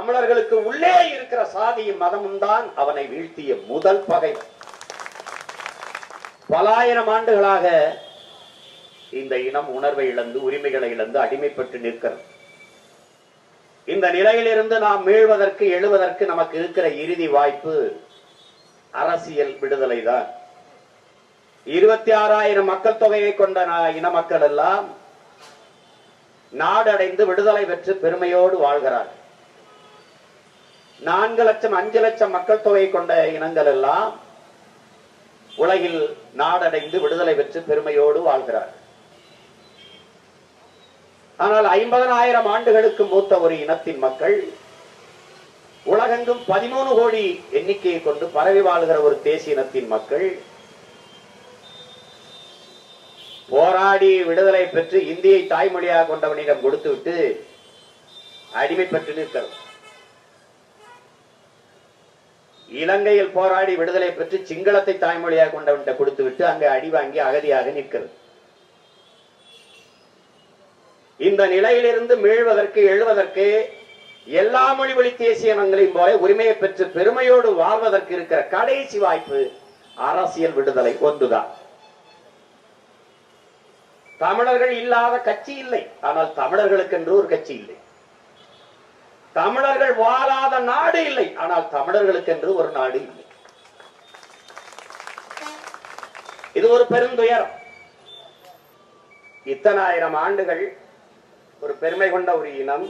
தமிழர்களுக்கு உள்ளே இருக்கிற சாதியும் மதமும் தான் அவனை வீழ்த்திய முதல் பகை. பலாயிரம் ஆண்டுகளாக இந்த இனம் உணர்வை இழந்து உரிமைகளை இழந்து அடிமைப்பட்டு நிற்கிறது. இந்த நிலையிலிருந்து நாம் மீழ்வதற்கு எழுவதற்கு நமக்கு இருக்கிற இறுதி வாய்ப்பு அரசியல் விடுதலை தான். இருபத்தி ஆறாயிரம் மக்கள் தொகையை கொண்ட இன மக்கள் எல்லாம் நாடடைந்து விடுதலை பெற்று பெருமையோடு வாழ்கிறார்கள். நான்கு லட்சம் அஞ்சு லட்சம் மக்கள் தொகை கொண்ட இனங்கள் எல்லாம் உலகில் நாடடைந்து விடுதலை பெற்று பெருமையோடு வாழ்கிறார் ஆனால் ஐம்பதனாயிரம் ஆண்டுகளுக்கு மூத்த ஒரு இனத்தின் மக்கள் உலகெங்கும் பதிமூணு கோடி எண்ணிக்கையை கொண்டு பரவி வாழ்கிற ஒரு தேசிய இனத்தின் மக்கள் போராடி விடுதலை பெற்று இந்தியை தாய்மொழியாக கொண்டவனிடம் கொடுத்துவிட்டு அடிமை பெற்று நிற்கிறது. இலங்கையில் போராடி விடுதலை பெற்று சிங்களத்தை தாய்மொழியாக கொண்டவன்கிட்ட கொடுத்துவிட்டு அங்கே அடி வாங்கி அகதியாக நிற்கிறது. இந்த நிலையிலிருந்து மீள்வதற்கு எழுவதற்கு எல்லா மொழி வழி தேசிய இனங்களையும் போல உரிமையை பெற்று பெருமையோடு வாழ்வதற்கு இருக்கிற கடைசி வாய்ப்பு அரசியல் விடுதலை ஒன்றுதான். தமிழர்கள் இல்லாத கட்சி இல்லை. ஆனால் தமிழர்களுக்கென்று ஒரு கட்சி இல்லை. தமிழர்கள் வாழாத நாடு இல்லை. ஆனால் தமிழர்களுக்கு என்று ஒரு நாடு இல்லை. இது ஒரு பெருந்துயரம். இத்தனாயிரம் ஆண்டுகள் ஒரு பெருமை கொண்ட ஒரு இனம்.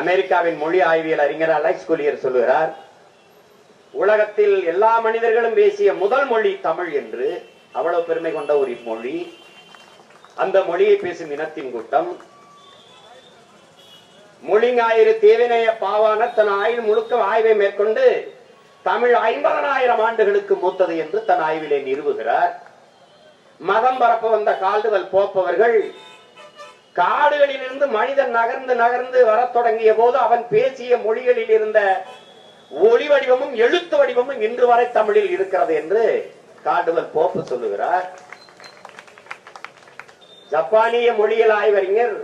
அமெரிக்காவின் மொழி ஆய்வியல் அறிஞர் அலெக்ஸ் குலியர் சொல்லுகிறார் உலகத்தில் எல்லா மனிதர்களும் பேசிய முதல் மொழி தமிழ் என்று அவ்வளவு பெருமை கொண்ட ஒரு மொழி. அந்த மொழியை பேசும் இனத்தின் கூட்டம் மொழிஞாயிறு தேவினைய பாவான தன் ஆயுள் முழுக்க ஆய்வை மேற்கொண்டு தமிழ் ஐம்பதனாயிரம் ஆண்டுகளுக்கு மூத்தது என்று தன் ஆய்விலே நிறுவுகிறார். மதம் பரப்ப வந்த கால்டுவல் போப்பவர்கள் காடுகளில் இருந்து மனிதன் நகர்ந்து நகர்ந்து வரத் தொடங்கிய போது அவன் பேசிய மொழிகளில் இருந்த ஒளி வடிவமும் எழுத்து வடிவமும் இன்று வரை தமிழில் இருக்கிறது என்று காடுவல் போப்பு சொல்லுகிறார். ஜப்பானிய மொழியியல் ஆய்வறிஞர்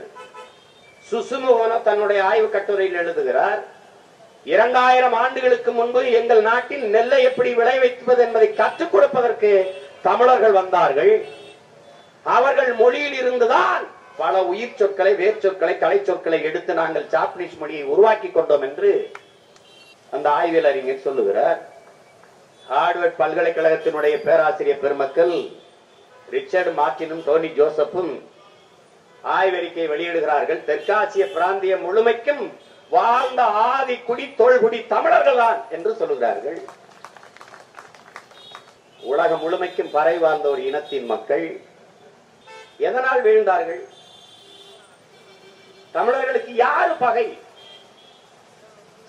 சுசுமுகோன தன்னுடைய ஆய்வு கட்டுரையில் எழுதுகிறார் இரண்டாயிரம் ஆண்டுகளுக்கு முன்பு எங்கள் நாட்டில் நெல்லை எப்படி விளைவிப்பது என்பதை கற்றுக் கொடுப்பதற்கு தமிழர்கள் வந்தார்கள். அவர்கள் மொழியில் இருந்துதான் பல உயிர் சொற்களை வேர் சொற்களை கலை சொற்களை எடுத்து நாங்கள் ஜாப்பனீஸ் மொழியை உருவாக்கி கொண்டோம் என்று அந்த ஆய்வியல் அறிஞர் சொல்லுகிறார். ஹார்ட்வர்ட் பல்கலைக்கழகத்தினுடைய பேராசிரியர் பெருமக்கள் ரிச்சர்ட் மார்டினும் டோனி ஜோசப்பும் ஆய்வறிக்கை வெளியிடுகிறார்கள். தெற்காசிய பிராந்தியம் முழுமைக்கும் வாழ்ந்த ஆதி குடி தொல்குடி தமிழர்கள் தான் என்று சொல்லுகிறார்கள். உலகம் முழுமைக்கும் பறை வாழ்ந்த ஒரு இனத்தின் மக்கள் எதனால் வீழ்ந்தார்கள்? தமிழர்களுக்கு யாரு பகை?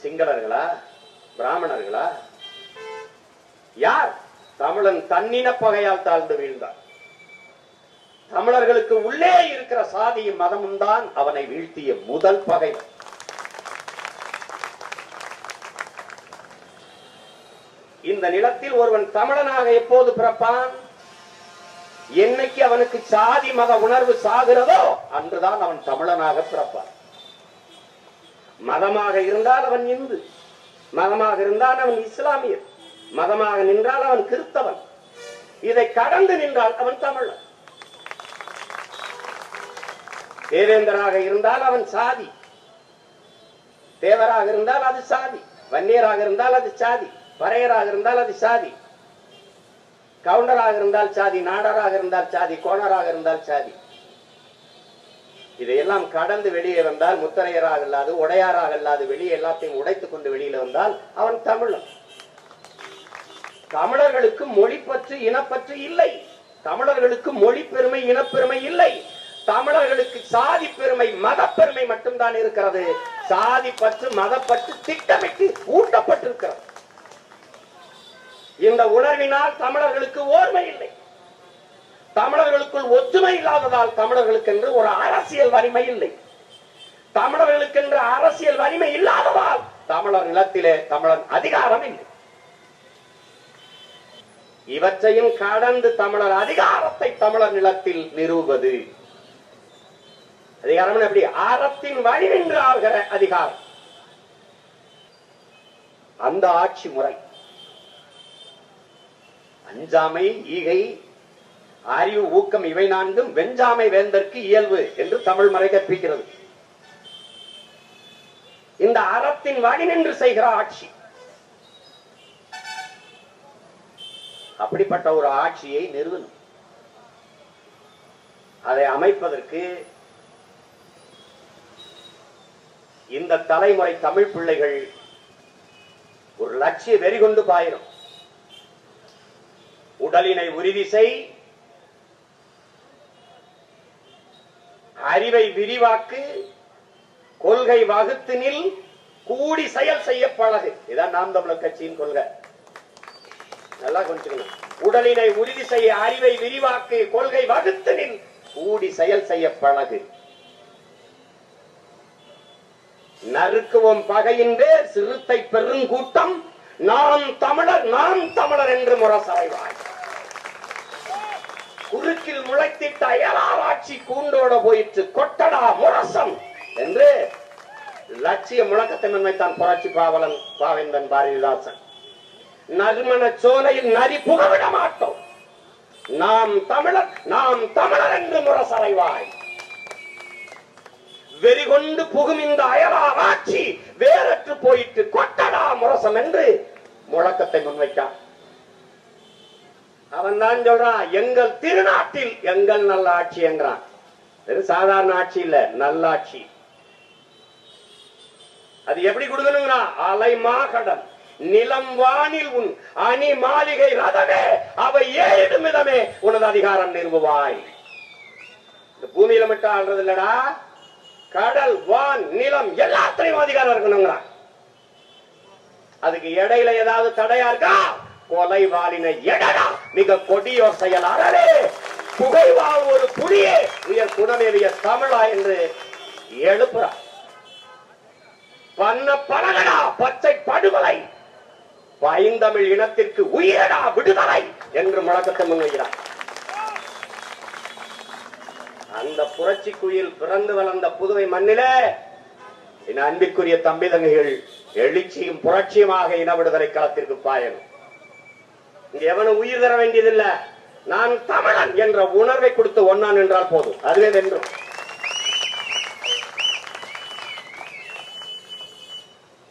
சிங்களர்களா? பிராமணர்களா? யார்? தமிழன் தன்னின பகையால் தாழ்ந்து வீழ்ந்தார் தமிழர்களுக்கு உள்ளே இருக்கிற சாதியும் மதமும் தான் அவனை வீழ்த்திய முதல் பகை. இந்த நிலத்தில் ஒருவன் தமிழனாக எப்போது பிறப்பான்? என்னைக்கு அவனுக்கு சாதி மத உணர்வு சாகிறதோ அன்றுதான் அவன் தமிழனாக பிறப்பான். மதமாக இருந்தால் அவன் இந்து மதமாக இருந்தால் அவன் இஸ்லாமியர் மதமாக நின்றால் அவன் கிறிஸ்தவன். இதை கடந்து நின்றால் அவன் தமிழன். தேவேந்தராக இருந்தால் அவன் சாதி. தேவராக இருந்தால் அது சாதி. வன்னியராக இருந்தால் அது சாதி. பறையராக இருந்தால் அது சாதி. கவுண்டராக இருந்தால் சாதி. நாடராக இருந்தால் சாதி. கோணராக இருந்தால் சாதி. இதையெல்லாம் கடந்து வெளியே வந்தால் முத்தரையராக இல்லாது உடையாராக இல்லாது வெளியே எல்லாத்தையும் உடைத்துக் கொண்டு வெளியில வந்தால் அவன் தமிழன். தமிழர்களுக்கு மொழி பற்று இனப்பற்று இல்லை. தமிழர்களுக்கு மொழி பெருமை இனப்பெருமை இல்லை. தமிழர்களுக்கு சாதி பெருமை மதப்பெருமை மட்டும்தான் இருக்கிறது. சாதி பற்று மதப்பற்று திட்டமிட்டு ஊட்டப்பட்டிருக்கிறது. இந்த உணர்வினால் தமிழர்களுக்கு ஓர்மை இல்லை. தமிழர்களுக்குள் ஒற்றுமை இல்லாததால் தமிழர்களுக்கு என்று ஒரு அரசியல் வலிமை இல்லை. தமிழர்களுக்கு என்று அரசியல் வலிமை இல்லாததால் தமிழர் நிலத்திலே தமிழன் அதிகாரம் இல்லை. இவற்றையும் கடந்து தமிழர் அதிகாரத்தை தமிழர் நிலத்தில் நிறுவுவது அதிகாரம் எப்படி? அறத்தின் வழி நின்று ஆகிற அதிகாரம். அந்த ஆட்சி முறை. அஞ்சாமை ஈகை அறிவு ஊக்கம் இவை நான்கும் வெஞ்சாமை வேந்தற்கு இயல்பு என்று தமிழ் மறை கற்பிக்கிறது. இந்த அறத்தின் வழி நின்று செய்கிற ஆட்சி. அப்படிப்பட்ட ஒரு ஆட்சியை நிறுவனம் அதை அமைப்பதற்கு இந்த தலைமுறை தமிழ் பிள்ளைகள் ஒரு லட்சிய வெறி கொண்டு பாயிரும் உடலினை உறுதி செய். அறிவை விரிவாக்கு. கொள்கை வகுத்து நில். கூடி செயல் செய்ய பழகு. இதான் நாம் தமிழர் கட்சியின் கொள்கை. நல்லா கொஞ்சம் உடலினை உறுதி செய்ய அறிவை விரிவாக்கு. கொள்கை வகுத்து நில். கூடி செயல் செய்ய பழகு. நறுக்குவோம் பகையின் பேர் சிறுத்தை பெருங்கூட்டம். நாம் தமிழர் நாம் தமிழர் என்று முரசறைவாய் குறுக்கில் முளைத்திட்ட அயலாராட்சி கூண்டோட போயிற்று. கொட்டடா முரசம் என்று லட்சிய முழக்கத்தன்மை தான் புரட்சி பாவலன் பாவேந்தன் பாரதிதாசன். நறுமண சோலையில் நரி புகவிட மாட்டோம். நாம் தமிழர் நாம் தமிழர் என்று முரசறைவாய் வெறிகொண்டு புகும் இந்த அயலார் ஆட்சி வேறற்று போயிட்டு கொட்டடா முரசம் என்று முழக்கத்தை முன்வைத்தான் அவன் தான் சொல்றான் எங்கள் திருநாட்டில் எங்கள் நல்ல ஆட்சி என்றான். சாதாரண ஆட்சி இல்ல நல்லாட்சி அது எப்படி கொடுக்கணுங்கிறா அலை மாகடல் நிலம் வானில் உன் அணி மாளிகை ரதமே அவை ஏறிடும் விதமே உனது அதிகாரம் நிறுவுவாய். இந்த பூமியில மட்டும் ஆள்றது இல்லடா கடல் வான் நிலம் எல்லாத்திலையும் அதிகாரம் இருக்கணுங்கிறான் அதுக்கு இடையில ஏதாவது தடையா இருக்கா? கொலை வாலினை எடடா. மிக கொடியோ செயலாளரே புகைவா ஒரு புலியே உயர் குணமேறிய தமிழா என்று எழுப்புறார் பண்ண பழகடா பச்சை படுகொலை. பைந்தமிழ் இனத்திற்கு உயிரடா விடுதலை என்று முழக்கத்தை முன்வைக்கிறார். அந்த புரட்சி குயில் பிறந்து வளர்ந்த புதுவை மண்ணிலே என் அன்பிற்குரிய தம்பி தங்கைகள் எழுச்சியும் புரட்சியுமாக இன விடுதலை களத்திற்கு பாயணும் இங்க எவனும் உயிர் தர வேண்டியதில்லை. நான் தமிழன் என்ற உணர்வை கொடுத்து ஒன்னான் என்றால் போதும். அதுவே வென்றும்